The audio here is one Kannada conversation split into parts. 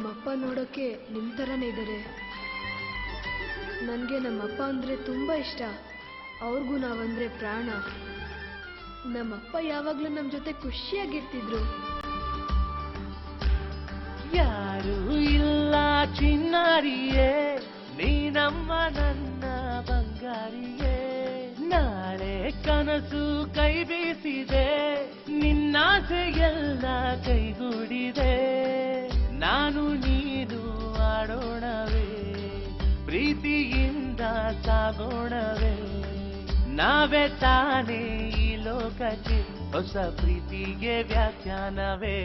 ನಮ್ಮಪ್ಪ ನೋಡೋಕ್ಕೆ ನಿಮ್ಮ ಥರನೇ ಇದ್ದಾರೆ ನನಗೆ ನಮ್ಮಪ್ಪ ಅಂದರೆ ತುಂಬ ಇಷ್ಟ. ಅವ್ರಿಗೂ ನಾವಂದರೆ ಪ್ರಾಣ. ನಮ್ಮಪ್ಪ ಯಾವಾಗಲೂ ನಮ್ಮ ಜೊತೆ ಖುಷಿಯಾಗಿರ್ತಿದ್ರು. ಯಾರು ಇಲ್ಲ ಚಿನ್ನಾರಿಯೇ ನೀ ನಮ್ಮ ನನ್ನ ಬಂಗಾರಿಯೇ. ನಾಳೆ ಕನಸು ಕೈ ಬೀಸಿದೆ ನಿನ್ನಾಸೆಯೆಲ್ಲ ಕೈಗೂಡಿದೆ. ಪ್ರೀತಿಯಿಂದ ಸಾಗೋಣವೇ. ನಾವೇ ತಾನೇ ಈ ಲೋಕಕ್ಕೆ ಹೊಸ ಪ್ರೀತಿಗೆ ವ್ಯಾಖ್ಯಾನವೇ.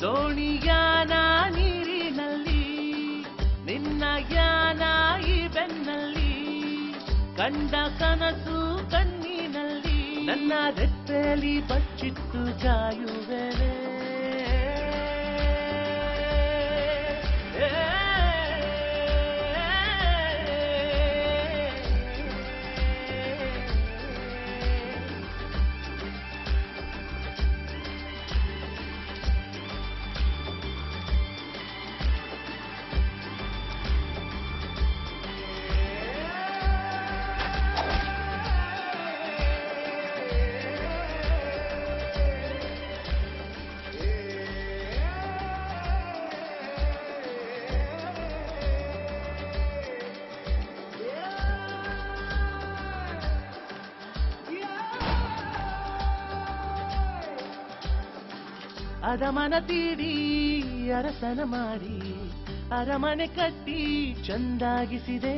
ದೋಣಿಯಾನ ನೀರಿನಲ್ಲಿ, ನಿನ್ನ ಯಾನ ಈ ಬೆನ್ನಲ್ಲಿ, ಕಂಡ ಕನಸು ಕಣ್ಣಿನಲ್ಲಿ, ನನ್ನ ರೆಪ್ಪೆಯಲ್ಲಿ ಬಚ್ಚಿಟ್ಟು ಕಾಯುವೆನೆ ಅದಮನ ತೀಡಿ ಅರಸನ ಮಾಡಿ ಅರಮನೆ ಕಟ್ಟಿ ಚಂದಾಗಿಸಿದೆ.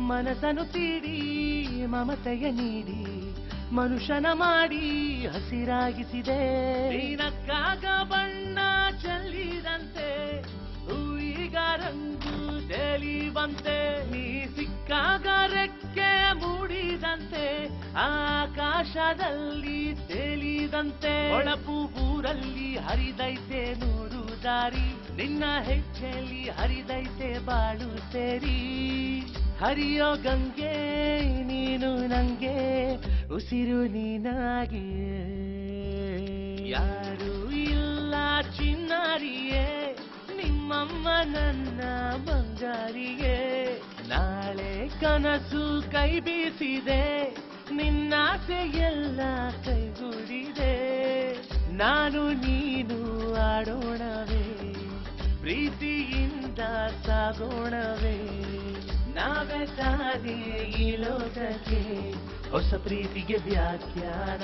ಮನಸನು ತೀಡಿ ಮಮತೆಯ ನೀಡಿ, ಮನುಷ್ಯನ ಮಾಡಿ ಹಸಿರಾಗಿಸಿದೆ. ನೀನಕ್ಕಾಗ ಬಣ್ಣ ಚೆಲ್ಲಿದಂತೆ ಹೂವಿಗ ರಂಗು ನೀ ಸಿಕ್ಕಾಗ ಮೂಡಿದಂತೆ ಆಕಾಶದಲ್ಲಿ ತೇಲಿದಂತೆ ಒಳಪು ಊರಲ್ಲಿ ಹರಿದೈತೆ ನೂರು ದಾರಿ, ನಿನ್ನ ಹೆಜ್ಜೆಯಲ್ಲಿ ಹರಿದೈತೆ ಬಾಳು ಸೇರಿ. ಹರಿಯೋ ಗಂಗೆ, ನೀನು ನಂಗೆ, ಉಸಿರು ನೀನಾಗಿ. ಯಾರು ಇಲ್ಲ ಚಿನ್ನಾರಿಯೇ, ನಿಮ್ಮಮ್ಮ ನನ್ನ ಬಂಗಾರಿಗೆ ನಾಳೆ ಕನಸು ಕೈ ಬೀಸಿದೆ. ನಿನ್ನಾಸೆಯೆಲ್ಲ ಕೈಗೂಡಿದೆ. ನಾನು ನೀನು ಆಡೋಣವೇ. ಪ್ರೀತಿಯಿಂದ ಸಾಗೋಣವೇ. ನಾವೇ ತಾನೇ ಈ ಲೋಕಕ್ಕೆ. ಹೊಸ ಪ್ರೀತಿಗೆ ವ್ಯಾಖ್ಯಾನ.